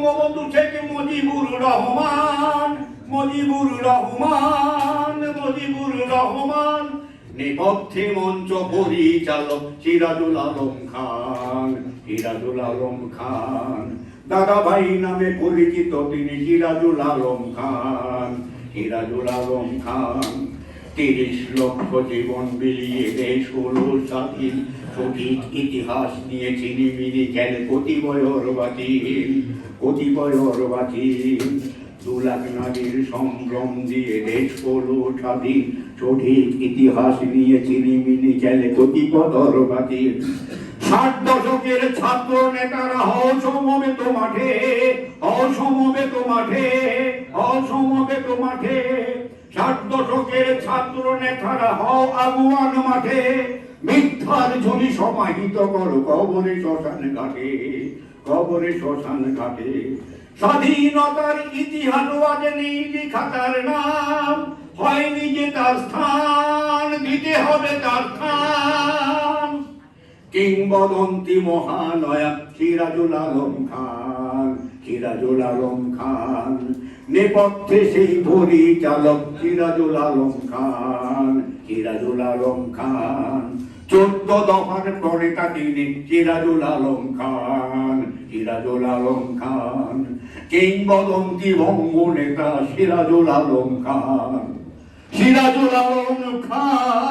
বঙ্গবন্ধু শেখ মুজিবুর রহমান মুজিবুর রহমান মুজিবুর রহমান। নেপথ্যে মঞ্চ পরিচালক সিরাজুল আলম খান, সিরাজুল আলম খান। দাদা ভাই নামে পরিচিত তিনি সিরাজুল আলম খান, সিরাজুল আলম খান। তিরিশ লক্ষ জীবন বিলিয়ে দেশ হলো স্বাধীন। সঠিক ইতিহাস নিয়ে চিনিমিনি খেলে কতিপয়র বাতিল কতিপয়র বাতিল দু লাখ নারীর সম্ভ্রম দিয়ে দেশ হলো স্বাধীন। সঠিক ইতিহাস নিয়ে চিনিমিনি খেলে কতিপয়র বাতিল ষাট দশকের ছাত্র নেতারা হও সমবেত মাঠে হও সমবেত মাঠে হও সমবেত মাঠে। দশকের ছাত্র নেতারা, হও আগুয়ান মাঠে মিথ্যার ঝুলি সমাহিত করো কবরে শ্মশান ঘাটে, কবরে শ্মশান ঘাটে। স্বাধীনতার ইতিহাস আজ নেই নাম, হয়নি যে তার স্থান, দিতে হবে তার স্থান। কিংবদন্তি মহানয়া সিরাজুল আলম খান সিরাজুল আলম খান। নেপথ্যে সেই পরিচালক সিরাজুল আলম খান সিরাজুল আলম খান। চোদ্দ দফার পরে তিনি সিরাজুল আলম খান সিরাজুল আলম খান। কিংবদন্তি বঙ্গ নেতা সিরাজুল আলম খান। সিরাজুল আলম খান।